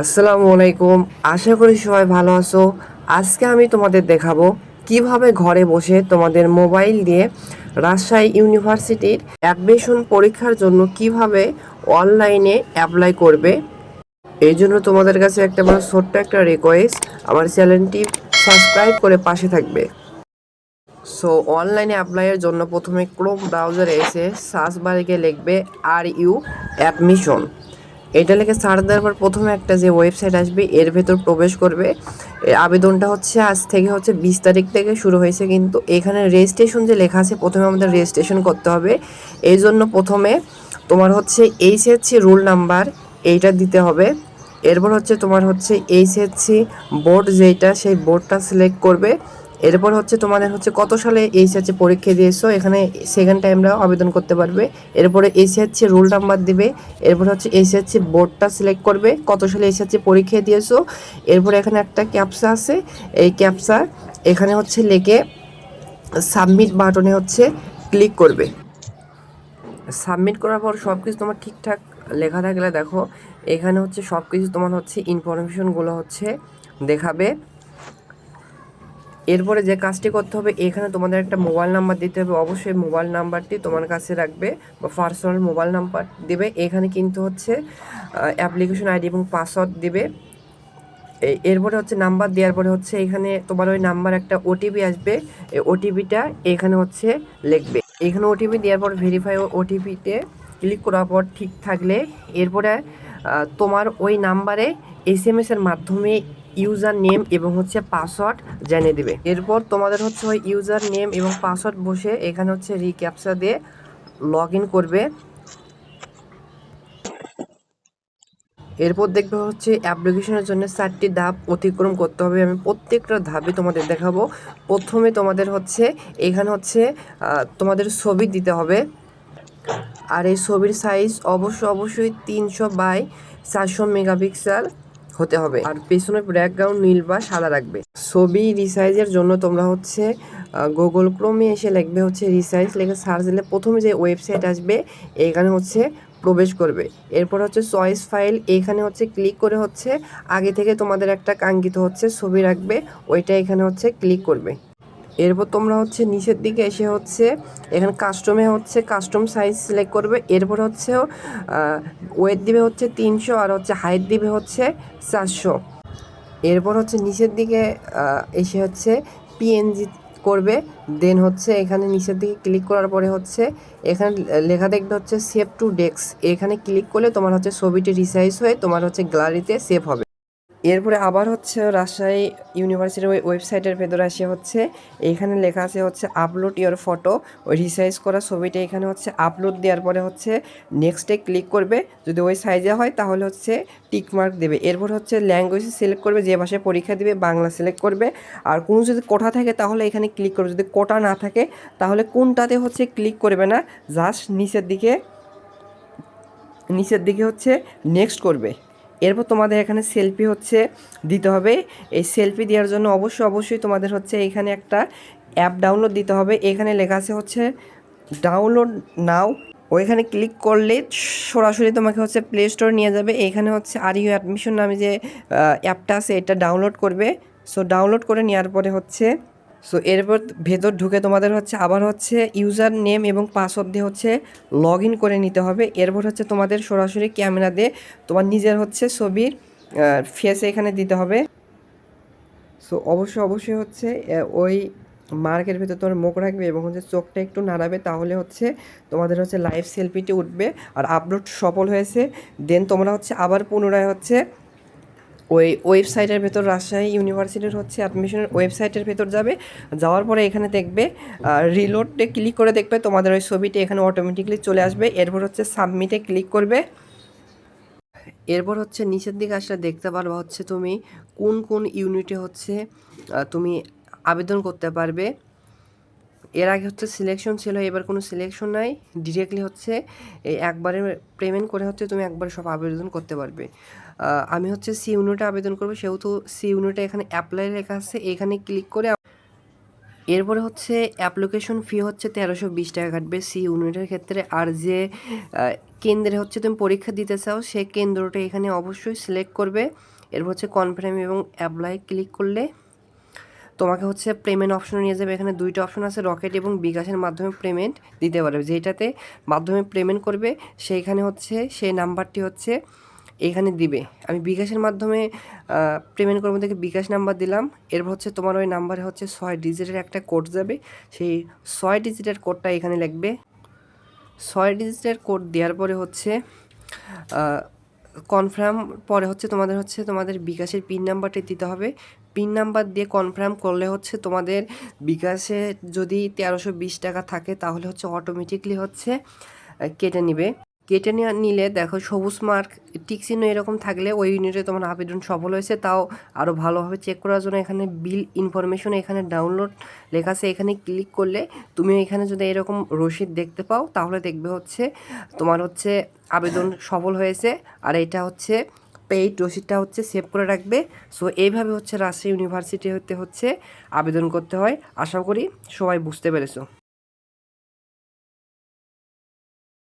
আসসালামু আলাইকুম। আশা করি সবাই ভালো আছো। আজকে আমি তোমাদের দেখাবো কীভাবে ঘরে বসে তোমাদের মোবাইল দিয়ে রাজশাহী ইউনিভার্সিটির অ্যাডমিশন পরীক্ষার জন্য কীভাবে অনলাইনে অ্যাপ্লাই করবে। এই জন্য তোমাদের কাছে একটা আমার ছোট্ট একটা রিকোয়েস্ট আমার চ্যানেলটি সাবস্ক্রাইব করে পাশে থাকবে। সো অনলাইনে অ্যাপ্লাইয়ের জন্য প্রথমে ক্রোম ব্রাউজারে এসে সার্চ বারে গিয়ে লিখবে আর ইউ অ্যাডমিশন এটা লিখে সার্চ দেওয়ার পর প্রথমে একটা যে ওয়েবসাইট আসবে, এর ভেতর প্রবেশ করবে। আবেদনটা হচ্ছে আজ থেকে হচ্ছে বিশ তারিখ থেকে শুরু হয়েছে কিন্তু এখানে রেজিস্ট্রেশন যে লেখা আছে, প্রথমে আমাদের রেজিস্ট্রেশন করতে হবে। এই জন্য প্রথমে তোমার হচ্ছে এইচএসসি রুল নাম্বার এইটা দিতে হবে। এরপর হচ্ছে তোমার হচ্ছে এইচএসসি বোর্ড যেটা সেই বোর্ডটা সিলেক্ট করবে। এরপর হচ্ছে তোমাদের হচ্ছে কত সালে এইচএসসি পরীক্ষা দিয়েছ? এখানে সেকেন্ড টাইমরাও আবেদন করতে পারবে। এরপরে এইচএসসি রোল নাম্বার দিবে। এরপর হচ্ছে এইচএসসি বোর্ডটা সিলেক্ট করবে। কত সালে এইচএসসি পরীক্ষা দিয়েছ? এরপরে এখানে একটা ক্যাপসা আছে। এই ক্যাপসা এখানে হচ্ছে লেগে সাবমিট বাটনে হচ্ছে ক্লিক করবে। সাবমিট করার পর সব কিছু তোমার ঠিকঠাক লেখা থাকলে দেখো, এখানে হচ্ছে সব কিছু তোমার হচ্ছে ইনফরমেশনগুলো হচ্ছে দেখাবে। এরপরে যে কাজটি করতে হবে, এখানে তোমাদের একটা মোবাইল নাম্বার দিতে হবে। অবশ্যই মোবাইল নাম্বারটি তোমার কাছে রাখবে বা পার্সোনাল মোবাইল নাম্বার দেবে। এখানে কিন্তু হচ্ছে অ্যাপ্লিকেশন আইডি এবং পাসওয়ার্ড দেবে। এরপরে হচ্ছে নাম্বার দেওয়ার পরে হচ্ছে এখানে তোমার ওই নাম্বার একটা ওটিপি আসবে। ওটিপিটা এখানে হচ্ছে লিখবে। এখানে ওটিপি দেওয়ার পর ভেরিফাই ওটিপিতে ক্লিক করার পর ঠিক থাকলে এরপরে তোমার ওই নাম্বারে এস এম এস এর মাধ্যমে ইউজার নেম এবং হচ্ছে পাসওয়ার্ড জানিয়ে দেবে। এরপর তোমাদের হচ্ছে ওই ইউজার নেম এবং পাসওয়ার্ড বসে এখানে হচ্ছে রিক্যাপচা দিয়ে লগ ইন করবে। এরপর দেখবে হচ্ছে অ্যাপ্লিকেশনের জন্য চারটি ধাপ অতিক্রম করতে হবে। আমি প্রত্যেকটা ধাপে তোমাদের দেখাবো। প্রথমে তোমাদের হচ্ছে এখানে হচ্ছে তোমাদের ছবি দিতে হবে। আর এই ছবির সাইজ অবশ্য অবশ্যই তিনশো বাই চারশো মেগাপিক্সেল। হতে হবে। আর পেছনে ব্যাকগ্রাউন্ড নীল বা সাদা রাখবে। ছবি রিসাইজের জন্য তোমরা হচ্ছে গুগল ক্রোমে এসে লিখবে হচ্ছে রিসাইজ লিখে সার্চ দিলে প্রথমে যে ওয়েবসাইট আসবে, এখানে হচ্ছে প্রবেশ করবে। এরপর হচ্ছে চয়েস ফাইল এখানে হচ্ছে ক্লিক করে হচ্ছে আগে থেকে তোমাদের একটা কাঙ্ক্ষিত হচ্ছে ছবি রাখবে, ওইটা এখানে হচ্ছে ক্লিক করবে। এরপর তোমরা হচ্ছে নিচের দিকে এসে হচ্ছে, এখানে কাস্টমে হচ্ছে কাস্টম সাইজ সিলেক্ট করবে। এরপর হচ্ছে ওয়েট দিবে হচ্ছে তিনশো আর হচ্ছে হাইট দিবে হচ্ছে চারশো। এরপর হচ্ছে নিচের দিকে এসে হচ্ছে পিএনজি করবে। দেন হচ্ছে এখানে নিচের দিকে ক্লিক করার পরে হচ্ছে এখানে লেখা দেখবে হচ্ছে সেভ টু ডেস্ক এখানে ক্লিক করলে তোমার হচ্ছে ছবিটি রিসাইজ হয়ে তোমার হচ্ছে গ্যালারিতে সেভ হবে। এরপরে আবার হচ্ছে রাজশাহী ইউনিভার্সিটির ওই ওয়েবসাইটের ভেতরে আসে হচ্ছে এখানে লেখা আছে হচ্ছে, আপলোড ইওর ফটো। ওই রিসাইজ করা ছবিটা এখানে হচ্ছে আপলোড দেওয়ার পরে হচ্ছে নেক্সটে ক্লিক করবে। যদি ওই সাইজে হয় তাহলে হচ্ছে টিক মার্ক দেবে। এরপর হচ্ছে ল্যাঙ্গুয়েজ সিলেক্ট করবে, যে ভাষায় পরীক্ষা দেবে, বাংলা সিলেক্ট করবে। আর কোনো যদি কোটা থাকে তাহলে এখানে ক্লিক করবে। যদি কোটা না থাকে তাহলে কোনটাতে হচ্ছে ক্লিক করবে না, জাস্ট নিচের দিকে নিচের দিকে হচ্ছে নেক্সট করবে। এরপর তোমাদের এখানে সেলফি হচ্ছে দিতে হবে। এই সেলফি দেওয়ার জন্য অবশ্যই অবশ্যই তোমাদের হচ্ছে এখানে একটা অ্যাপ ডাউনলোড দিতে হবে। এখানে লেখা আছে হচ্ছে ডাউনলোড নাও ওইখানে ক্লিক করলে সরাসরি তোমাকে হচ্ছে প্লে স্টোর নিয়ে যাবে। এখানে হচ্ছে আর ইউ অ্যাডমিশন নামে যে অ্যাপটা আছে, এটা ডাউনলোড করবে। সো ডাউনলোড করে নেওয়ার পরে হচ্ছে সো এরপর ভেতর ঢুকে তোমাদের হচ্ছে আবার হচ্ছে ইউজার নেম এবং পাসওয়ার্ড দিয়ে হচ্ছে লগ ইন করে নিতে হবে। এরপর হচ্ছে তোমাদের সরাসরি ক্যামেরা দিয়ে তোমার নিজের হচ্ছে ছবির ফেস এখানে দিতে হবে। সো অবশ্যই অবশ্যই হচ্ছে ওই মার্কের ভেতর তোমার মুখ রাখবে এবং হচ্ছে চোখটা একটু নাড়াবে, তাহলে হচ্ছে তোমাদের হচ্ছে লাইভ সেলফিটি উঠবে। আর আপলোড সফল হয়েছে দেন তোমরা হচ্ছে আবার পুনরায় হচ্ছে ওই ওয়েবসাইটের ভেতর রাজশাহী ইউনিভার্সিটির হচ্ছে অ্যাডমিশনের ওয়েবসাইটের ভেতর যাবে। যাওয়ার পরে এখানে দেখবে রিলোডে ক্লিক করে দেখবে তোমাদের ওই ছবিটি এখানে অটোমেটিকলি চলে আসবে। এরপর হচ্ছে সাবমিটে ক্লিক করবে। এরপর হচ্ছে নিচের দিকে আসলে দেখতে পারবা হচ্ছে তুমি কোন কোন ইউনিটে হচ্ছে তুমি আবেদন করতে পারবে। এর আগে হচ্ছে সিলেকশন ছিল, এবার কোনো সিলেকশন নাই। ডিরেক্টলি হচ্ছে একবারে পেমেন্ট করে হচ্ছে তুমি একবার সব আবেদন করতে পারবে। আমি হচ্ছে সি ইউনিটে আবেদন করব, সেহেতু সি ইউনিটে এখানে অ্যাপ্লাই লেখা আছে, এখানে ক্লিক করে এরপরে হচ্ছে অ্যাপ্লিকেশন ফি হচ্ছে তেরোশো বিশ টাকা কাটবে সি ইউনিটের ক্ষেত্রে। আর যে কেন্দ্রে হচ্ছে তুমি পরীক্ষা দিতে চাও, সেই কেন্দ্রটা এখানে অবশ্যই সিলেক্ট করবে। এরপর হচ্ছে কনফার্ম এবং অ্যাপ্লাই ক্লিক করলে তোমাকে হচ্ছে পেমেন্ট অপশনে নিয়ে যাবে। এখানে দুইটা অপশন আছে রকেট এবং বিকাশের মাধ্যমে পেমেন্ট দিতে পারবে। যেটাতে মাধ্যমে পেমেন্ট করবে, সেইখানে হচ্ছে সেই নাম্বারটি হচ্ছে এখানে দিবে। আমি বিকাশের মাধ্যমে পেমেন্ট করব দেখে বিকাশ নাম্বার দিলাম। এরপর হচ্ছে তোমার ওই নাম্বারে হচ্ছে ছয় ডিজিটের একটা কোড যাবে। সেই ছয় ডিজিটের কোডটা এখানে লিখবে। ছয় ডিজিটের কোড দেওয়ার পরে হচ্ছে কনফার্ম পরে হচ্ছে তোমাদের হচ্ছে তোমাদের বিকাশের পিন নাম্বারটি দিতে হবে। পিন নাম্বার দিয়ে কনফার্ম করলে হচ্ছে তোমাদের বিকাশে যদি তেরোশো বিশ টাকা থাকে, তাহলে হচ্ছে অটোমেটিকলি হচ্ছে কেটে নিবে। কেটে নিলে দেখো সবুজ মার্ক টিক চিহ্ন এরকম থাকলে ওই ইউনিটে তোমার আবেদন সফল হয়েছে, তাও আরও ভালোভাবে চেক করার জন্য এখানে বিল ইনফরমেশন এখানে ডাউনলোড লেখা আছে, এখানে ক্লিক করলে তুমি এখানে যদি এরকম রসিদ দেখতে পাও, তাহলে দেখবে হচ্ছে তোমার হচ্ছে আবেদন সফল হয়েছে, আর এটা হচ্ছে পেইড রসিদটা হচ্ছে সেভ করে রাখবে। সো, এইভাবে হচ্ছে রাজশাহী ইউনিভার্সিটি হতে হচ্ছে আবেদন করতে হয়। আশা করি সবাই বুঝতে পেরেছ।